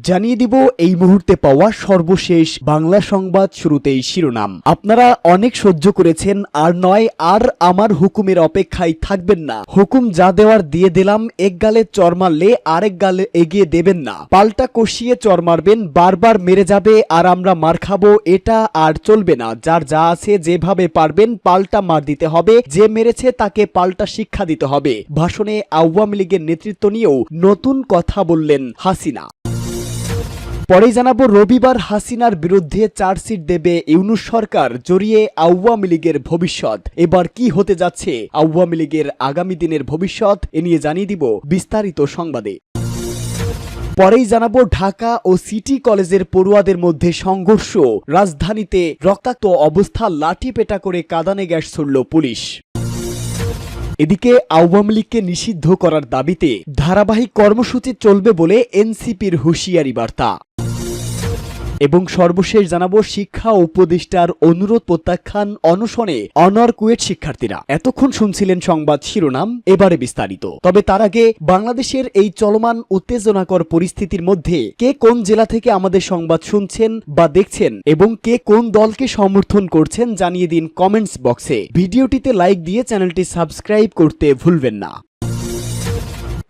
জানিয়ে দিব এই মুহূর্তে পাওয়া সর্বশেষ বাংলা সংবাদ শুরুতেই শিরোনাম। আপনারা অনেক সহ্য করেছেন, আর নয়, আর আমার হুকুমের অপেক্ষায় থাকবেন না। হুকুম যা দেওয়ার দিয়ে দিলাম, এক গালে চর মারলে আরেক গালে এগিয়ে দেবেন না। পাল্টা কষিয়ে চর মারবেন, বারবার মেরে যাবে, আর আমরা মার খাব, এটা আর চলবে না। যার যা আছে যেভাবে পারবেন, পাল্টা মার দিতে হবে, যে মেরেছে তাকে পাল্টা শিক্ষা দিতে হবে। ভাষণে আওয়ামী লীগের নেতৃত্ব নিয়েও নতুন কথা বললেন হাসিনা। পরেই জানাব, রবিবার হাসিনার বিরুদ্ধে চার্জশিট দেবে ইউনুস সরকার, জড়িয়ে আওয়ামী লীগের ভবিষ্যৎ। এবার কি হতে যাচ্ছে? আওয়ামী লীগের আগামী দিনের ভবিষ্যৎ এ নিয়ে জানিয়ে দিব বিস্তারিত সংবাদে। পরেই জানাব, ঢাকা ও সিটি কলেজের পড়ুয়াদের মধ্যে সংঘর্ষ। রাজধানীতে রক্তাক্ত অবস্থা লাঠি পেটা করে কাদানে গ্যাস ছুড়ল পুলিশ। এদিকে আওয়ামী লীগকে নিষিদ্ধ করার দাবিতে ধারাবাহিক কর্মসূচি চলবে বলে এনসিপির হুঁশিয়ারি বার্তা। এবং সর্বশেষ জানাব শিক্ষা উপদেষ্টার অনুরোধ প্রত্যাখ্যান অনশনে অনর কুয়েট শিক্ষার্থীরা। এতক্ষণ শুনছিলেন সংবাদ শিরোনাম, এবারে বিস্তারিত। তবে তার আগে বাংলাদেশের এই চলমান উত্তেজনাকর পরিস্থিতির মধ্যে কে কোন জেলা থেকে আমাদের সংবাদ শুনছেন বা দেখছেন এবং কে কোন দলকে সমর্থন করছেন জানিয়ে দিন কমেন্টস বক্সে। ভিডিওটিতে লাইক দিয়ে চ্যানেলটি সাবস্ক্রাইব করতে ভুলবেন না।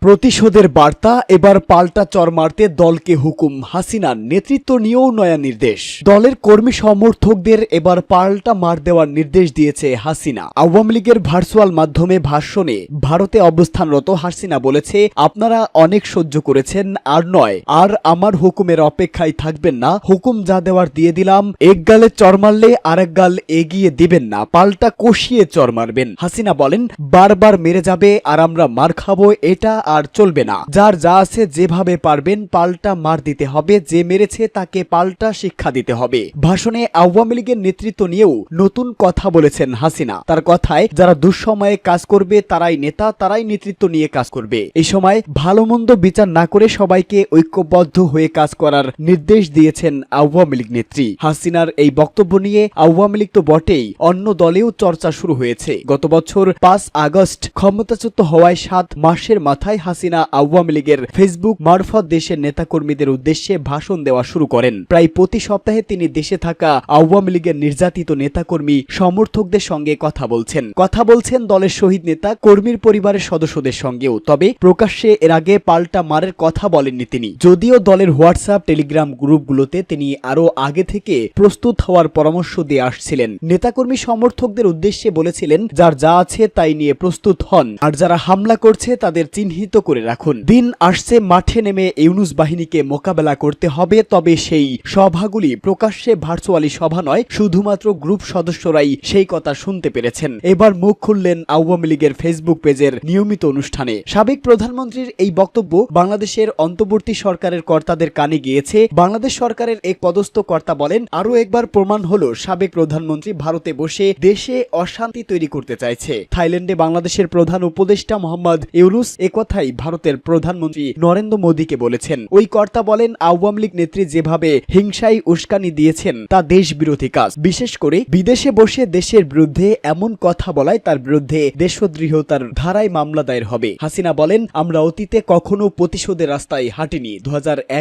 প্রতিশোধের বার্তা, এবার পাল্টা চর মারতে দলকে হুকুম। হাসিনার নেতৃত্ব নিয়েও নয়া নির্দেশ। দলের কর্মী সমর্থকদের এবার পাল্টা মার দেওয়ার নির্দেশ দিয়েছে হাসিনা। আওয়ামী লীগের ভার্চুয়াল মাধ্যমে ভাষণে ভারতে অবস্থানরত হাসিনা বলেছে, আপনারা অনেক সহ্য করেছেন, আর নয়, আর আমার হুকুমের অপেক্ষায় থাকবেন না। হুকুম যা দেওয়ার দিয়ে দিলাম, এক গালে চর মারলে আরেক গাল এগিয়ে দিবেন না। পাল্টা কষিয়ে চর মারবেন। হাসিনা বলেন, বারবার মেরে যাবে, আর আমরা মার খাব, এটা আর চলবে না। যার যা আছে যেভাবে পারবেন পাল্টা মার দিতে হবে, যে মেরেছে তাকে পাল্টা শিক্ষা দিতে হবে। ভাষণে আওয়ামী লীগের নেতৃত্ব নিয়েও নতুন কথা বলেছেন হাসিনা। তার কথায়, যারা দুঃসময়ে কাজ করবে, তারাই নেতা, তারাই নেতৃত্ব নিয়ে কাজ করবে। এই সময় ভালো মন্দ বিচার না করে সবাইকে ঐক্যবদ্ধ হয়ে কাজ করার নির্দেশ দিয়েছেন আওয়ামী লীগ নেত্রী। হাসিনার এই বক্তব্য নিয়ে আওয়ামী লীগ তো বটেই, অন্য দলেও চর্চা শুরু হয়েছে। গত বছর পাঁচ আগস্ট ক্ষমতাচ্যুত হওয়ায় সাত মাসের মাথায় হাসিনা আওয়ামী লীগের ফেসবুক মারফত দেশের নেতাকর্মীদের উদ্দেশ্যে ভাষণ দেওয়া শুরু করেন। প্রায় প্রতি সপ্তাহে তিনি দেশে থাকা আওয়ামী লীগের নির্যাতিত নেতাকর্মী সমর্থকদের সঙ্গে কথা বলছেন। কথা বলছেন দলের শহীদ নেতা, কর্মীর পরিবারের সদস্যদের সঙ্গেও। তবে প্রকাশ্যে এর আগে পাল্টা মারের কথা বলেননি তিনি। যদিও দলের হোয়াটসঅ্যাপ, টেলিগ্রাম গ্রুপগুলোতে তিনি আরও আগে থেকে প্রস্তুত হওয়ার পরামর্শ দিয়ে আসছিলেন। নেতাকর্মী সমর্থকদের উদ্দেশ্যে বলেছিলেন, যার যা আছে তাই নিয়ে প্রস্তুত হন। আর যারা হামলা করছে তাদের চিহ্নিত করে রাখুন। দিন আসছে, মাঠে নেমে ইউনুস বাহিনীকে মোকাবেলা করতে হবে, তবে সেই সভাগুলি প্রকাশ্যে ভার্চুয়ালি সভা নয়, শুধুমাত্র গ্রুপ সদস্যরাই সেই কথা শুনতে পেরেছেন। এবার মুখ খুললেন আওয়ামী লীগের ফেসবুক পেজের নিয়মিত অনুষ্ঠানে। সাবেক প্রধানমন্ত্রীর এই বক্তব্য বাংলাদেশের অন্তর্বর্তী সরকারের কর্তাদের কানে গিয়েছে। বাংলাদেশ সরকারের এক পদস্থ কর্তা বলেন, আরও একবার প্রমাণ হলো, সাবেক প্রধানমন্ত্রী ভারতে বসে দেশে অশান্তি তৈরি করতে চাইছে। থাইল্যান্ডে বাংলাদেশের প্রধান উপদেষ্টা মোহাম্মদ ইউনুস একথাই ভারতের প্রধানমন্ত্রী নরেন্দ্র মোদীকে বলেছেন। ওই কর্তা বলেন, আওয়ামী লীগ নেত্রী যেভাবে হিংসায় উস্কানি দিয়েছেন, তা দেশ বিরোধী কাজ। বিশেষ করে বিদেশে বসে দেশের বিরুদ্ধে এমন কথা বলায়, তার বিরুদ্ধে দেশদ্রোহতার ধারায় মামলা দায়ের হবে। হাসিনা বলেন, আমরা অতীতে কখনো প্রতিশোধের রাস্তায় হাঁটিনি। দু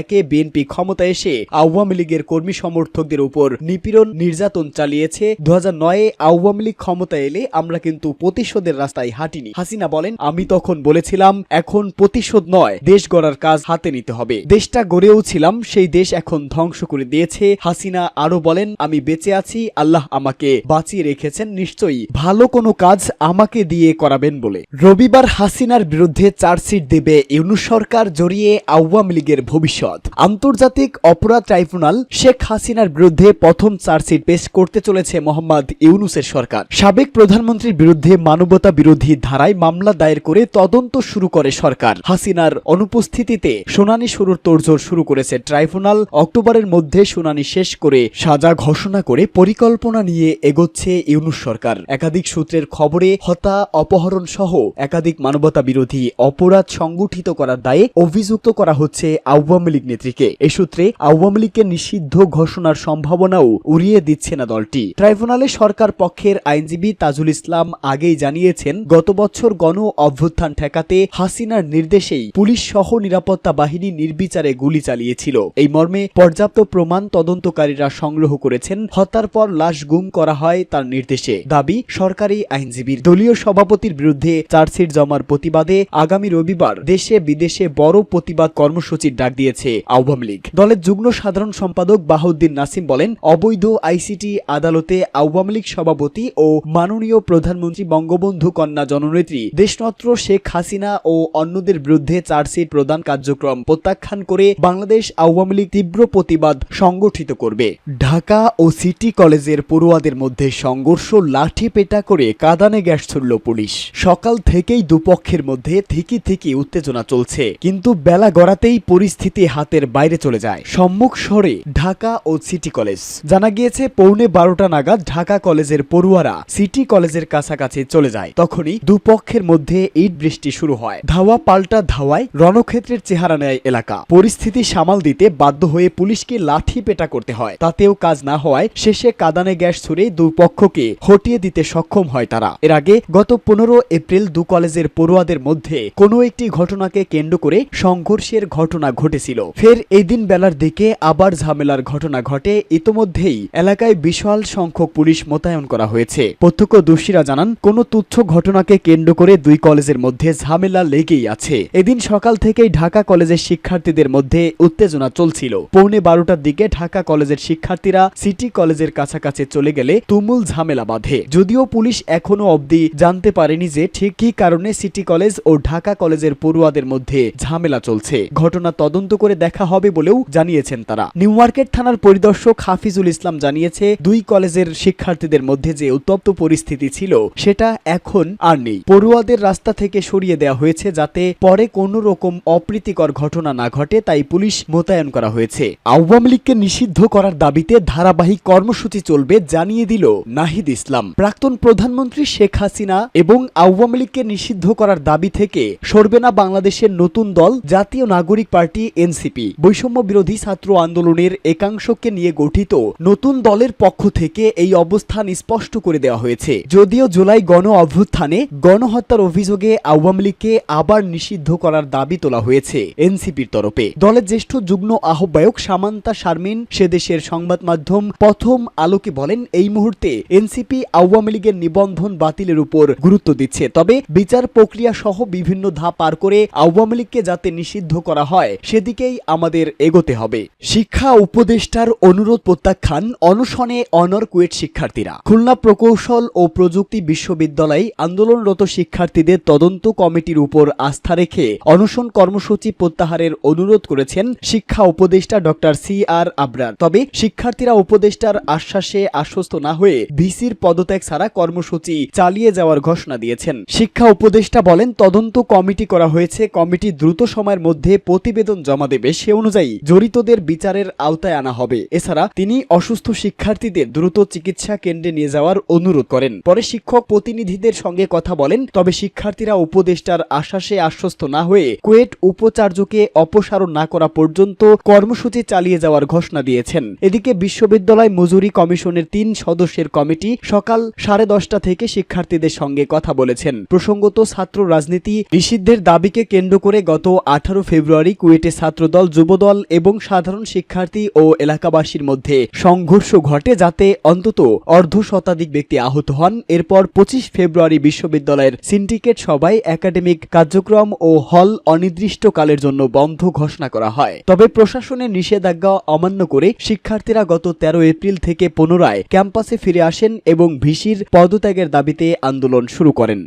একে বিএনপি ক্ষমতা এসে আওয়ামী লীগের কর্মী সমর্থকদের উপর নিপীড়ন নির্যাতন চালিয়েছে। দু নয়ে আওয়ামী লীগ ক্ষমতা এলে আমরা কিন্তু প্রতিশোধের রাস্তায় হাঁটিনি। হাসিনা বলেন, আমি তখন বলেছিলাম, এখন প্রতিশোধ নয়, দেশ গড়ার কাজ হাতে নিতে হবে। দেশটা গড়েও ছিলাম, সেই দেশ এখন ধ্বংস করে দিয়েছে, হাসিনা আরও বলেন, আমি বেঁচে আছি, আল্লাহ আমাকে বাঁচিয়ে রেখেছেন, নিশ্চয়ই ভালো কোনো কাজ আমাকে দিয়ে করাবেন বলে। রবিবার হাসিনার বিরুদ্ধে চার্জশিট দেবে ইউনুস সরকার, জড়িয়ে আওয়ামী লীগের ভবিষ্যৎ। আন্তর্জাতিক অপরাধ ট্রাইব্যুনাল শেখ হাসিনার বিরুদ্ধে প্রথম চার্জশিট পেশ করতে চলেছে মোহাম্মদ ইউনুসের সরকার। সাবেক প্রধানমন্ত্রীর বিরুদ্ধে মানবতা বিরোধী ধারায় মামলা দায়ের করে তদন্ত শুরু করে সরকার। হাসিনার অনুপস্থিতিতে শুনানি শুরুর তোড়জোড় শুরু করেছে ট্রাইব্যুনাল। অক্টোবরের মধ্যে শুনানি শেষ করে সাজা ঘোষণা করে পরিকল্পনা নিয়ে এগোচ্ছে ইউনুস সরকার। একাধিক সূত্রের খবরে হত্যা, অপহরণ সহ একাধিক মানবতা বিরোধী অপরাধ সংগঠিত করার দায়ে অভিযুক্ত করা হচ্ছে আওয়ামী লীগ নেত্রীকে। এ সূত্রে আওয়ামী লীগকে নিষিদ্ধ ঘোষণার সম্ভাবনাও উড়িয়ে দিচ্ছে না দলটি। ট্রাইব্যুনালে সরকার পক্ষের আইনজীবী তাজুল ইসলাম আগেই জানিয়েছেন, গত বছর গণ অভ্যুত্থান ঠেকাতে হাসিনা হাসিনার নির্দেশেই পুলিশ সহ নিরাপত্তা বাহিনী নির্বিচারে গুলি চালিয়েছিল। এই মর্মে পর্যাপ্ত প্রমাণ তদন্তকারীরা সংগ্রহ করেছেন, হত্যার পর লাশ গুম করা হয় তার নির্দেশে। দাবি, সরকারি আইনজীবীর। দলীয় সভাপতির বিরুদ্ধে চার্জশিট জমার প্রতিবাদে আগামী রবিবার দেশে বিদেশে বড় প্রতিবাদ কর্মসূচির ডাক দিয়েছে আওয়ামী লীগ। দলের যুগ্ম সাধারণ সম্পাদক বাহাউদ্দিন নাসিম বলেন, অবৈধ আইসিটি আদালতে আওয়ামী লীগ সভাপতি ও মাননীয় প্রধানমন্ত্রী বঙ্গবন্ধু কন্যা জননেত্রী দেশনত্র শেখ হাসিনা ও অন্যদের বিরুদ্ধে চার্জশিট প্রদান কার্যক্রম প্রত্যাখ্যান করে বাংলাদেশ আওয়ামী লীগ তীব্র প্রতিবাদ সংগঠিত করবে। ঢাকা ও সিটি কলেজের পড়ুয়াদের মধ্যে সংঘর্ষ লাঠি পেটা করে কাদানে গ্যাস ছুড়ল পুলিশ। সকাল থেকেই দুপক্ষের মধ্যে থিকি থিকি উত্তেজনা চলছে। কিন্তু বেলা গড়াতেই পরিস্থিতি হাতের বাইরে চলে যায়। সম্মুখ স্বরে ঢাকা ও সিটি কলেজ। জানা গিয়েছে, পৌনে বারোটা নাগাদ ঢাকা কলেজের পড়ুয়ারা সিটি কলেজের কাছাকাছি চলে যায়। তখনই দুপক্ষের মধ্যে ইট বৃষ্টি শুরু হয়। ধাওয়া পাল্টা ধাওয়ায় রণক্ষেত্রের চেহারা নেয় এলাকা। পরিস্থিতি সামাল দিতে বাধ্য হয়ে পুলিশকে লাঠি পেটা করতে হয়। তাতেও কাজ না হওয়ায় শেষে কাদানে গ্যাস ছুড়ে দুপক্ষকে হটিয়ে দিতে সক্ষম হয় তারা। এর আগে গত পনেরো এপ্রিল দু কলেজের পড়ুয়াদের মধ্যে কোনো একটি ঘটনাকে কেন্দ্র করে সংঘর্ষের ঘটনা ঘটেছিল। ফের এই দিন বেলার দিকে আবার ঝামেলার ঘটনা ঘটে। ইতোমধ্যেই এলাকায় বিশাল সংখ্যক পুলিশ মোতায়েন করা হয়েছে। প্রত্যক্ষদর্শীরা জানান, কোনো তুচ্ছ ঘটনাকে কেন্দ্র করে দুই কলেজের মধ্যে ঝামেলা লেগেই আছে। এদিন সকাল থেকেই ঢাকা কলেজের শিক্ষার্থীদের মধ্যে উত্তেজনা চলছিল। পৌনে বারোটার দিকে ঢাকা কলেজের শিক্ষার্থীরা সিটি কলেজের কাছাকাছি চলে গেলে তুমুল ঝামেলা বাঁধে। যদিও পুলিশ এখনও অবধি জানতে পারেনি যে ঠিক কী কারণে সিটি কলেজ ও ঢাকা কলেজের পড়ুয়াদের মধ্যে ঝামেলা চলছে। ঘটনা তদন্ত করে দেখা হবে বলেও জানিয়েছেন তারা। নিউ মার্কেট থানার পরিদর্শক হাফিজুল ইসলাম জানিয়েছে, দুই কলেজের শিক্ষার্থীদের মধ্যে যে উত্তপ্ত পরিস্থিতি ছিল, সেটা এখন আর নেই। পড়ুয়াদের রাস্তা থেকে সরিয়ে দেওয়া হয়েছে যাতে পরে কোনো রকম অপ্রীতিকর ঘটনা না ঘটে, তাই পুলিশ মোতায়েন করা হয়েছে। আওয়ামী লীগকে নিষিদ্ধ করার দাবিতে ধারাবাহিক কর্মসূচি চলবে জানিয়ে দিল নাহিদ ইসলাম। প্রাক্তন প্রধানমন্ত্রী শেখ হাসিনা এবং আওয়ামী লীগকে নিষিদ্ধ করার দাবি থেকে সরবে না বাংলাদেশের নতুন দল, জাতীয় নাগরিক পার্টি, এনসিপি। বৈষম্য বিরোধী ছাত্র আন্দোলনের একাংশকে নিয়ে গঠিত নতুন দলের পক্ষ থেকে এই অবস্থান স্পষ্ট করে দেওয়া হয়েছে। যদিও জুলাই গণ অভ্যুত্থানে গণহত্যার অভিযোগে আওয়ামী লীগকে আবার নিষিদ্ধ করার দাবি তোলা হয়েছে এনসিপির তরফে। দলের জ্যেষ্ঠ যুগ্ম আহ্বায়ক সামান্তা শারমিন সে দেশের সংবাদ মাধ্যম প্রথম আলোকে বলেন, এই মুহূর্তে এনসিপি আওয়ামী লীগের নিবন্ধন বাতিলের উপর গুরুত্ব দিচ্ছে। তবে বিচার প্রক্রিয়া সহ বিভিন্ন ধাপ পার করে আওয়ামী লীগকে যাতে নিষিদ্ধ করা হয়, সেদিকেই আমাদের এগোতে হবে। শিক্ষা উপদেষ্টার অনুরোধ প্রত্যাখ্যান, অনশনে অনর কুয়েট শিক্ষার্থীরা। খুলনা প্রকৌশল ও প্রযুক্তি বিশ্ববিদ্যালয় আন্দোলনরত শিক্ষার্থীদের তদন্ত কমিটির উপর আস্থা রেখে অনশন কর্মসূচি প্রত্যাহারের অনুরোধ করেছেন শিক্ষা উপদেষ্টা ডক্টর সি আর আবরার। তবে শিক্ষার্থীরা উপদেষ্টার আশ্বাসে আশ্বস্ত না হয়ে ভিসির পদত্যাগ ছাড়া কর্মসূচি চালিয়ে যাওয়ার ঘোষণা দিয়েছেন। শিক্ষা উপদেষ্টা বলেন, তদন্ত কমিটি করা হয়েছে। কমিটি দ্রুত সময়ের মধ্যে প্রতিবেদন জমা দেবে। সে অনুযায়ী জড়িতদের বিচারের আওতায় আনা হবে। এছাড়া তিনি অসুস্থ শিক্ষার্থীদের দ্রুত চিকিৎসা কেন্দ্রে নিয়ে যাওয়ার অনুরোধ করেন। পরে শিক্ষক প্রতিনিধিদের সঙ্গে কথা বলেন। তবে শিক্ষার্থীরা উপদেষ্টার আশ্বাসে আশ্বস্ত না হয়ে কুয়েট উপাচার্যকে অপসারণ না করা পর্যন্ত কর্মসূচি চালিয়ে যাওয়ার ঘোষণা দিয়েছেন। এদিকে বিশ্ববিদ্যালয় মজুরি কমিশনের তিন সদস্যের কমিটি সকাল সাড়ে দশটা থেকে শিক্ষার্থীদের সঙ্গে কথা বলেছেন। প্রসঙ্গত ছাত্র রাজনীতি নিষিদ্ধের দাবিকে কেন্দ্র করে গত আঠারো ফেব্রুয়ারি কুয়েটে ছাত্রদল, যুবদল এবং সাধারণ শিক্ষার্থী ও এলাকাবাসীর মধ্যে সংঘর্ষ ঘটে যাতে অন্তত অর্ধ শতাধিক ব্যক্তি আহত হন। এরপর পঁচিশ ফেব্রুয়ারি বিশ্ববিদ্যালয়ের সিন্ডিকেট সভায় একাডেমিক কার্যক্রম ও হল অনির্দিষ্টকালের জন্য বন্ধ ঘোষণা করা হয়। তবে প্রশাসনের নিষেধাজ্ঞা অমান্য করে শিক্ষার্থীরা গত তেরো এপ্রিল থেকে পুনরায় ক্যাম্পাসে ফিরে আসেন এবং ভিসির পদত্যাগের দাবিতে আন্দোলন শুরু করেন।